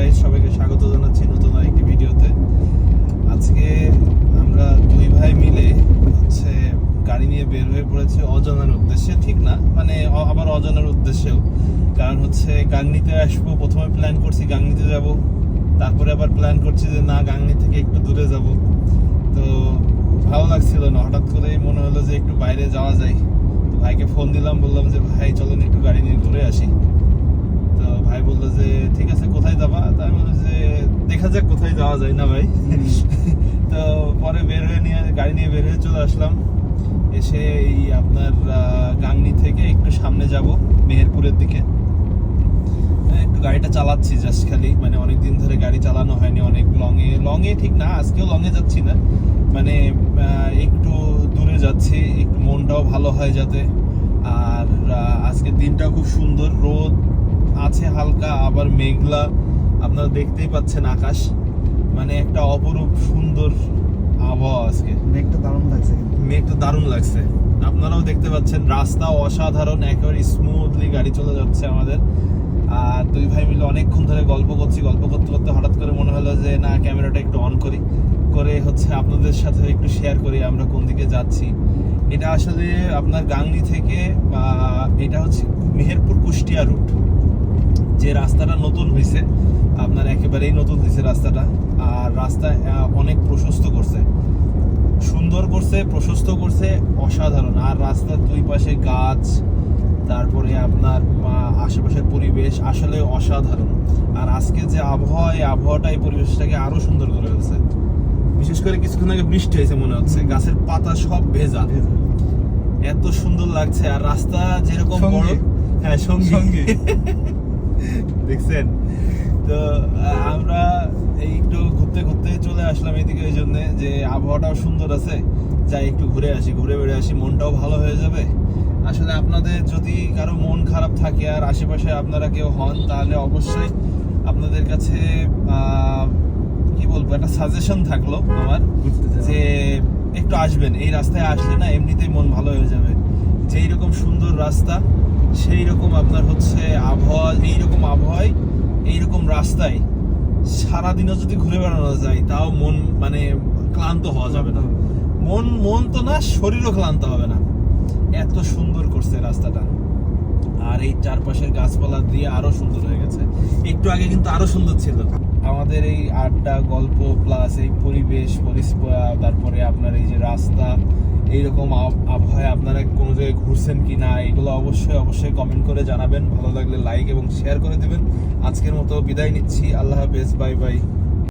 Guys সবাইকে স্বাগত জানাচ্ছি নতুন আরেকটি ভিডিওতে। আজকে আমরা দুই ভাই মিলে হচ্ছে গাড়ি নিয়ে বের হয়ে পড়েছে অজানার উদ্দেশ্যে, ঠিক না? মানে আবার অজানার উদ্দেশ্যেও। কারণ হচ্ছে গাংনিতে আসব, প্রথমে প্ল্যান করছি গাংনিতে যাব, তারপরে আবার প্ল্যান করছি যে না, গাংনি থেকে একটু দূরে যাব। তো ভালো লাগছিল না, হঠাৎ করেই মনে হলো যে একটু বাইরে যাওয়া যায়। তো ভাইকে ফোন দিলাম, বললাম যে ভাই, চলেন একটু গাড়ি নিয়ে ঘুরে আসি তো ভাই বলল যে ঠিক আছে কোথায় যাবা তাই বলল যে দেখা কোথায় যায় না ভাই। তো পরে বের হয়ে নিয়ে গাড়ি নিয়ে বের হয়ে চলে আসলাম। এসে এই আপনার গাংনি থেকে একটু সামনে যাব মেহেরপুরের দিকে। হ্যাঁ, একটু গাড়িটা চালাচ্ছি জাস্ট খালি। মানে অনেক দিন ধরে গাড়ি চালানো হয়নি অনেক লংয়ে লংয়ে ঠিক না আজকেও লংয়ে যাচ্ছি না। মানে একটু দূরে যাচ্ছি একটু মনটাও ভালো হয় যাতে। আর আজকের দিনটাও খুব সুন্দর রোদ আছে হালকা আবার মেঘলা। আপনারা দেখতেই পাচ্ছেন আকাশ। একটা অপরূপ সুন্দর আবহাওয়া আজকে। মেঘটা দারুণ লাগছে মেঘটা দারুণ লাগছে। আপনারাও দেখতে পাচ্ছেন রাস্তা অসাধারণ একেবারে স্মুথলি গাড়ি চলে যাচ্ছে আমাদের। আর দুই ভাই মিলে অনেকক্ষণ ধরে গল্প করছি গল্প করতে করতে হঠাৎ করে মনে হলো যে না ক্যামেরাটা একটু অন করি। করে হচ্ছে আপনাদের সাথে একটু শেয়ার করি আমরা কোন দিকে যাচ্ছি। এটা আসলে আপনার গাংনি থেকে বা এটা হচ্ছে মেহেরপুর কুষ্টিয়া রুট যে রাস্তাটা নতুন হয়েছে আপনার একেবারেই নতুন হয়েছে রাস্তাটা। আর রাস্তা অনেক প্রশস্ত করছে। সুন্দর করছে প্রশস্ত করছে অসাধারণ। আর রাস্তার দুই পাশে গাছ তারপরে আপনার আশেপাশের পরিবেশ আসলে অসাধারণ। আর আজকে যে আবহাওয়া এই আবহাওয়াটা এই পরিবেশটাকে আরও সুন্দর করে ফেলছে। বিশেষ করে কিছুক্ষণ আগে বৃষ্টি হয়েছে মনে হচ্ছে। গাছের পাতা সব ভেজা। এত সুন্দর লাগছে। আর রাস্তা যেরকম বড় হ্যাঁ সঙ্গে। সঙ্গী। দেখছেন? তো আমরা এই একটু ঘুরতে ঘুরতে চলে আসলাম এদিকে ওই জন্য যে আবহাওয়াটাও সুন্দর আছে। যাই একটু ঘুরে আসি ঘুরে বেড়ে আসি মনটাও ভালো হয়ে যাবে। আসলে আপনাদের যদি কারও মন খারাপ থাকে আর আশেপাশে আপনারা কেউ হন তাহলে অবশ্যই আপনাদের কাছে কি বলব একটা সাজেশন থাকল আমার যে একটু আসবেন। এই রাস্তায় আসলে না এমনিতেই মন ভালো হয়ে যাবে। যে এইরকম সুন্দর রাস্তা সেই রকম আপনার হচ্ছে আবহাওয়া এই এইরকম আবহাওয়ায়, এইরকম রাস্তায় সারাদিনও যদি ঘুরে বেড়ানো যায়, তাও মন মানে ক্লান্ত হওয়া যাবে না। মন মন তো না, শরীরও ক্লান্ত হবে না। এত সুন্দর করছে রাস্তাটা। আর এই চারপাশের গাছপালা দিয়ে আরও সুন্দর হয়ে গেছে। একটু আগে কিন্তু আরও সুন্দর ছিল। আমাদের এই আড্ডা, গল্প প্লাস এই পরিবেশ পরিস- তারপরে আপনার এই যে রাস্তা এইরকম আবহাওয়া আবহাওয়ায় আপনারা কোনো জায়গায় ঘুরছেন কি না, এগুলো অবশ্যই অবশ্যই কমেন্ট করে জানাবেন। ভালো লাগলে লাইক এবং শেয়ার করে দেবেন। আজকের মতো বিদায় নিচ্ছি। আল্লাহ হাফেজ। Bye bye.